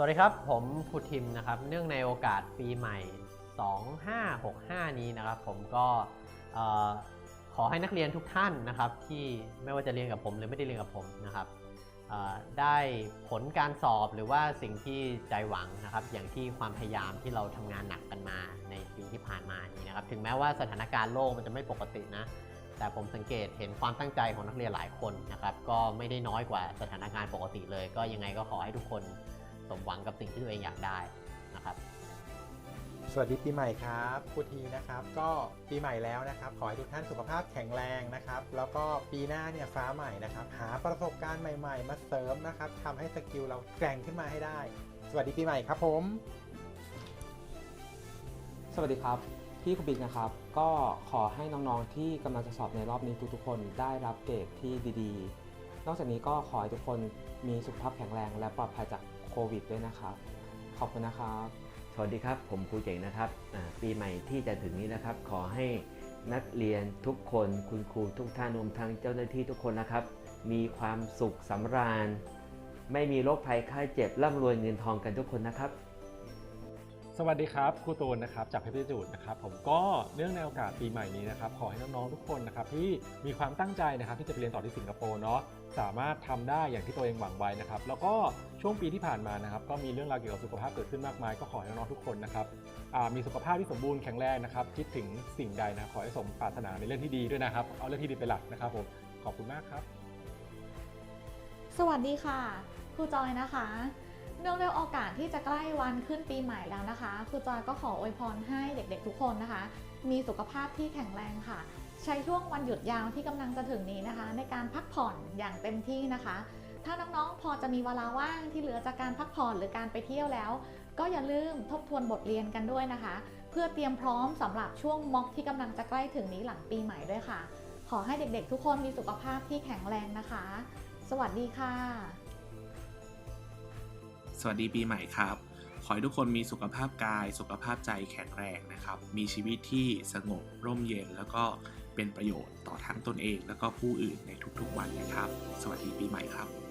สวัสดีครับ ผมครูทิมนะครับ เนื่องในโอกาสปีใหม่ 2565 นี้นะครับ ผมก็ขอให้นักเรียนทุกท่านนะครับ ที่ไม่ว่าจะเรียนกับผมหรือไม่ได้เรียนกับผมนะครับได้ผลการสอบหรือว่าสิ่งที่ใจหวังนะครับ อย่างที่ความพยายามที่เราทำงานหนักกันมาในปีที่ผ่านมานี้นะครับ ถึงแม้ว่าสถานการณ์โลกมันจะไม่ปกตินะ แต่ผมสังเกตเห็นความตั้งใจของนักเรียนหลายคนนะครับ ก็ไม่ได้น้อยกว่าสถานการณ์ปกติเลย ก็ยังไงก็ขอให้ทุกคน สมหวังกับสิ่งที่ตัวเองอยากได้นะครับ สวัสดีปีใหม่ครับครูทีนะครับ ก็ปีใหม่แล้วนะครับ ขอให้ทุกท่านสุขภาพแข็งแรงนะครับ แล้วก็ปีหน้าเนี่ยฟ้าใหม่นะครับ หาประสบการณ์ใหม่ ๆ มาเสริมนะครับทำให้สกิลเราแกร่งขึ้นมาให้ได้ สวัสดีปีใหม่ครับผม สวัสดีครับพี่คุบิกนะครับ ก็ขอให้น้องๆที่กำลังจะสอบในรอบนี้ทุกๆคนได้รับเกรดที่ดีๆ นอกจากนี้ก็ขอให้ทุกคนมีสุขภาพแข็งแรงและปลอดภัยจากโค วิดด้วยนะครับ ขอบคุณนะครับ สวัสดีครับ ผมครูเจ๋งนะครับอ่าปีใหม่ที่จะถึงนี้นะครับ ขอให้นักเรียนทุกคนคุณครูทุกท่านรวมทั้งเจ้าหน้าที่ทุกคนนะครับ มีความสุขสำราญ ไม่มีโรคภัยไข้เจ็บร่ำรวยเงินทองกันทุกคนนะครับ สวัสดีครับครูตูนนะครับจากเพชรจูดนะครับผมก็เนื่องในโอกาสปีใหม่นี้นะครับขอให้น้องๆทุกคนนะครับที่มีความตั้งใจนะครับที่จะไปเรียนต่อที่สิงคโปร์เนาะสามารถทำได้อย่างที่ตัวเองหวังไว้นะครับแล้วก็ช่วงปีที่ผ่านมานะครับก็มีเรื่องราวเกี่ยวกับสุขภาพเกิดขึ้นมากมาย ก็ขอให้น้องๆทุกคนนะครับมีสุขภาพที่สมบูรณ์แข็งแรงนะครับคิดถึงสิ่งใดนะขอให้สมปรารถนาในเรื่องที่ดีด้วยนะครับเอาเรื่องที่ดีเป็นหลักนะครับผมขอบคุณมากครับ สวัสดีค่ะครูจอยนะคะ เนื่องในโอกาสที่จะใกล้วันขึ้นปีใหม่แล้วนะคะครูจอยก็ขออวยพรให้เด็กๆทุกคนนะคะ มีสุขภาพที่แข็งแรงค่ะ ใช้ช่วงวันหยุดยาวที่กำลังจะถึงนี้นะคะ ในการพักผ่อนอย่างเต็มที่นะคะ ถ้าน้องๆพอจะมีเวลาว่างที่เหลือจากการพักผ่อนหรือการไปเที่ยวแล้ว ก็อย่าลืมทบทวนบทเรียนกันด้วยนะคะ เพื่อเตรียมพร้อมสำหรับช่วงม็อกที่กำลังจะใกล้ถึงนี้หลังปีใหม่ด้วยค่ะ ขอให้เด็กๆ ทุกคนมีสุขภาพที่แข็งแรงนะคะ สวัสดีค่ะ สวัสดีปีใหม่ครับ ขอให้ทุกคนมีสุขภาพกาย สุขภาพใจแข็งแรงนะครับ มีชีวิตที่สงบร่มเย็น แล้วก็เป็นประโยชน์ต่อทั้งตนเอง แล้วก็ผู้อื่นในทุกๆวันนะครับ สวัสดีปีใหม่ครับ